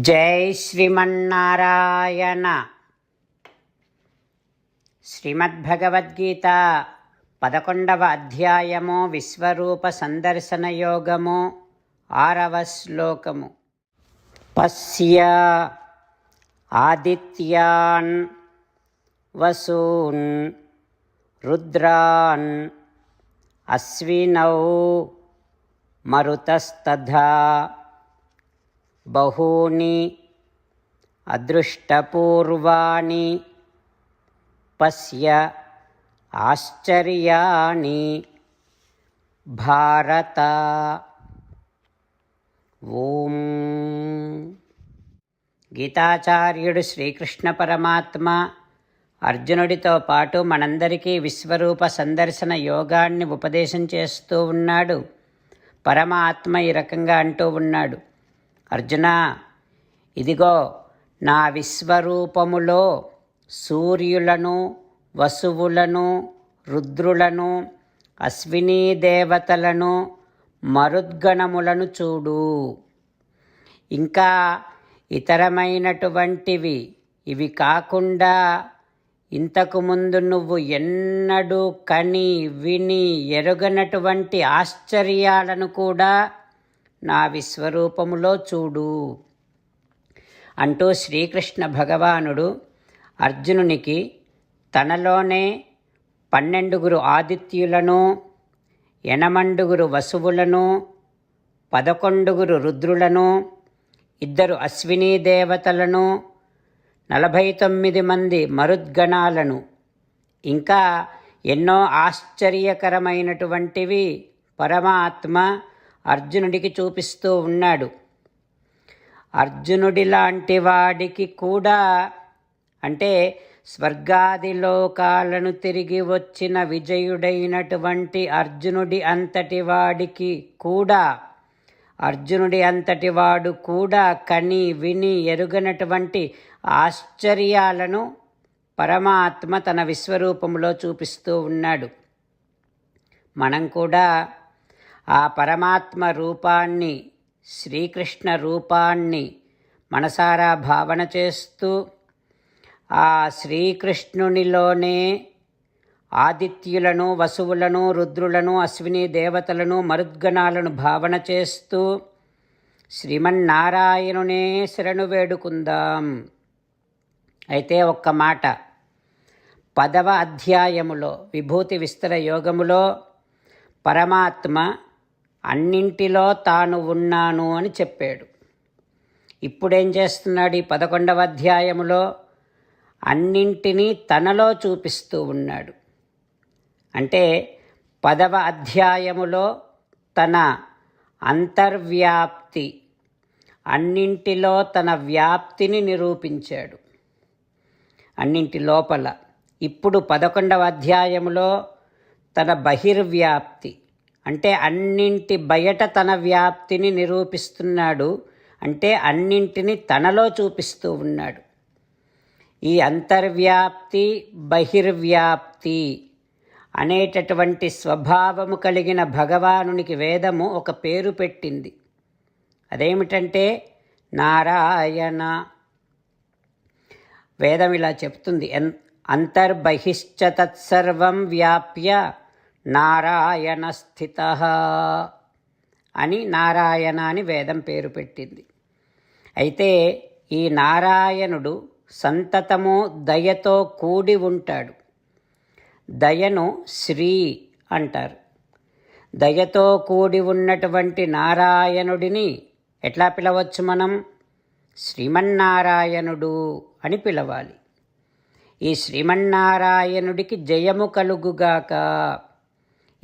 జై శ్రీమన్నారాయణ. శ్రీమద్భగవద్గీత పదకొండవ అధ్యాయము విశ్వరూప సందర్శన యోగము ఆరవ శ్లోకము. పశ్య ఆదిత్యాన్ వసూన్ రుద్రాన్ అశ్వినౌ మరుతస్తథా బహూని అదృష్టపూర్వాణి పశ్య ఆశ్చర్యాణి భారత. ఓం. గీతాచార్యుడు శ్రీకృష్ణ పరమాత్మ అర్జునుడితో పాటు మనందరికీ విశ్వరూప సందర్శన యోగాన్ని ఉపదేశం చేస్తూ ఉన్నాడు. పరమాత్మ ఈ రకంగా అంటూ ఉన్నాడు. అర్జున ఇదిగో నా విశ్వరూపములో సూర్యులను వసువులను రుద్రులను అశ్వినీ దేవతలను మరుద్గణములను చూడు. ఇంకా ఇతరమైనటువంటివి ఇవి కాకుండా ఇంతకు ముందు నువ్వు ఎన్నడూ కని విని ఎరుగనటువంటి ఆశ్చర్యాలను కూడా నా విశ్వరూపములో చూడు. అంటూ శ్రీకృష్ణ భగవానుడు అర్జునునికి తనలోనే పన్నెండుగురు ఆదిత్యులను ఎనమండుగురు వసువులను పదకొండుగురు రుద్రులను ఇద్దరు అశ్వినీ దేవతలను నలభై తొమ్మిది మంది మరుద్గణాలను. ఇంకా ఎన్నో ఆశ్చర్యకరమైనటువంటివి పరమాత్మ అర్జునుడికి చూపిస్తూ ఉన్నాడు. అర్జునుడి లాంటి వాడికి కూడా అంటే స్వర్గాది లోకాలను తిరిగి వచ్చిన విజయుడైనటువంటి అర్జునుడి అంతటి వాడికి కూడా అర్జునుడి అంతటి వాడు కూడా కని విని ఎరుగనటువంటి ఆశ్చర్యాలను పరమాత్మ తన విశ్వరూపంలో చూపిస్తూ ఉన్నాడు. మనం కూడా ఆ పరమాత్మ రూపాన్ని శ్రీకృష్ణ రూపాన్ని మనసారా భావన చేస్తూ ఆ శ్రీకృష్ణునిలోనే ఆదిత్యులను వసువులను రుద్రులను అశ్విని దేవతలను మరుద్గణాలను భావన చేస్తూ శ్రీమన్నారాయణునే శరణు వేడుకుందాం. అయితే ఒక్క మాట. పదవ అధ్యాయములో విభూతి విస్తర యోగములో పరమాత్మ అన్నింటిలో తాను ఉన్నాను అని చెప్పాడు. ఇప్పుడేం చేస్తున్నాడు? ఈ పదకొండవ అధ్యాయములో అన్నింటినీ తనలో చూపిస్తూ ఉన్నాడు. అంటే పదవ అధ్యాయములో తన అంతర్వ్యాప్తి అన్నింటిలో తన వ్యాప్తిని నిరూపించాడు. అన్నింటి లోపల ఇప్పుడు పదకొండవ అధ్యాయములో తన బహిర్వ్యాప్తి అంటే అన్నింటి బయట తన వ్యాప్తిని నిరూపిస్తున్నాడు. అంటే అన్నింటిని తనలో చూపిస్తూ ఉన్నాడు. ఈ అంతర్వ్యాప్తి బహిర్వ్యాప్తి అనేటటువంటి స్వభావము కలిగిన భగవానునికి వేదము ఒక పేరు పెట్టింది. అదేమిటంటే నారాయణ. వేదం ఇలా చెప్తుంది ఎన్ అంతర్బహిశ్చ తత్సర్వం వ్యాప్య నారాయణ స్థిత అని నారాయణ అని వేదం పేరు పెట్టింది. అయితే ఈ నారాయణుడు సంతతము దయతో కూడి ఉంటాడు. దయను శ్రీ అంటారు. దయతో కూడి ఉన్నటువంటి నారాయణుడిని ఎట్లా పిలవచ్చు మనం? శ్రీమన్నారాయణుడు అని పిలవాలి. ఈ శ్రీమన్నారాయణుడికి జయము కలుగుగాక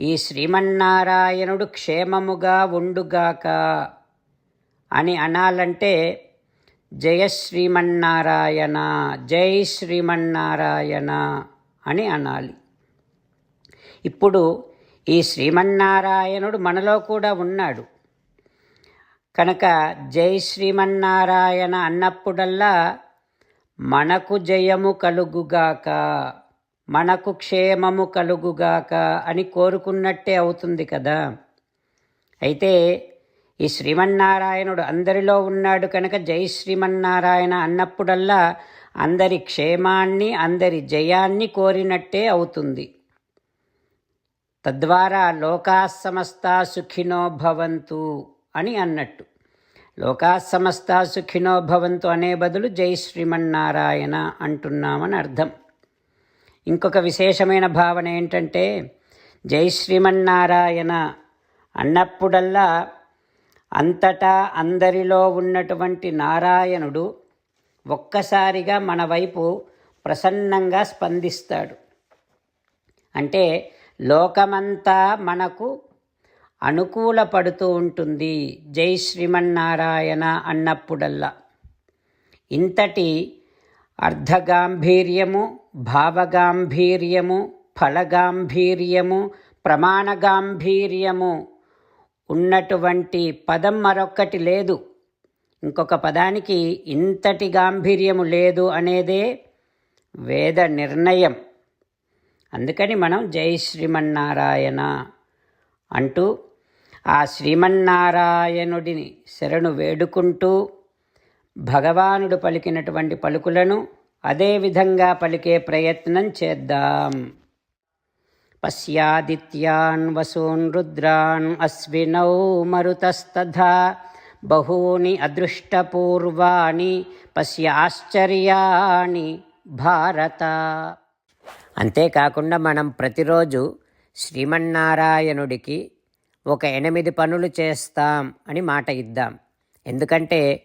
ఈ శ్రీమన్నారాయణుడు క్షేమముగా ఉండుగాక అని అనాలంటే జయ శ్రీమన్నారాయణ జై శ్రీమన్నారాయణ అని అనాలి. ఇప్పుడు ఈ శ్రీమన్నారాయణుడు మనలో కూడా ఉన్నాడు. కనుక జై శ్రీమన్నారాయణ అన్నప్పుడల్లా మనకు జయము కలుగుగాక. మనకు క్షేమము కలుగుగాక అని కోరుకున్నట్టే అవుతుంది కదా. అయితే ఈ శ్రీమన్నారాయణుడు అందరిలో ఉన్నాడు కనుక జై శ్రీమన్నారాయణ అన్నప్పుడల్లా అందరి క్షేమాన్ని అందరి జయాన్ని కోరినట్టే అవుతుంది. తద్వారా లోకాశమస్త సుఖినో భవంతు అని అన్నట్టు. లోకాశమస్త సుఖినో భవంతు అనే బదులు జై శ్రీమన్నారాయణ అంటున్నామని అర్థం. ఇంకొక విశేషమైన భావన ఏంటంటే జై శ్రీమన్నారాయణ అన్నప్పుడల్లా అంతటా అందరిలో ఉన్నటువంటి నారాయణుడు ఒక్కసారిగా మన వైపు ప్రసన్నంగా స్పందిస్తాడు. అంటే లోకమంతా మనకు అనుకూలపడుతూ ఉంటుంది జై శ్రీమన్నారాయణ అన్నప్పుడల్లా. ఇంతటి అర్ధగాంభీర్యము భావగాంభీర్యము ఫలగాంభీర్యము ప్రమాణగాంభీర్యము. ఉన్నటువంటి పదం మరొక్కటి లేదు. ఇంకొక పదానికి ఇంతటి గాంభీర్యము లేదు అనేదే వేద నిర్ణయం. అందుకని మనం జై శ్రీమన్నారాయణ అంటూ ఆ శ్రీమన్నారాయణుడిని శరణు వేడుకుంటూ భగవానుడు పలికినటువంటి పలుకులను అదేవిధంగా పలికే ప్రయత్నం చేద్దాం. పశ్యాదిత్యాన్ వసూన్ రుద్రాన్ అశ్వినౌ మరుతస్తథా బహూని అదృష్టపూర్వాణి పశ్యాశ్చర్యాణి భారత. అంతేకాకుండా మనం ప్రతిరోజు శ్రీమన్నారాయణుడికి ఒక ఎనిమిది పనులు చేస్తాం అని మాట ఇద్దాం. ఎందుకంటే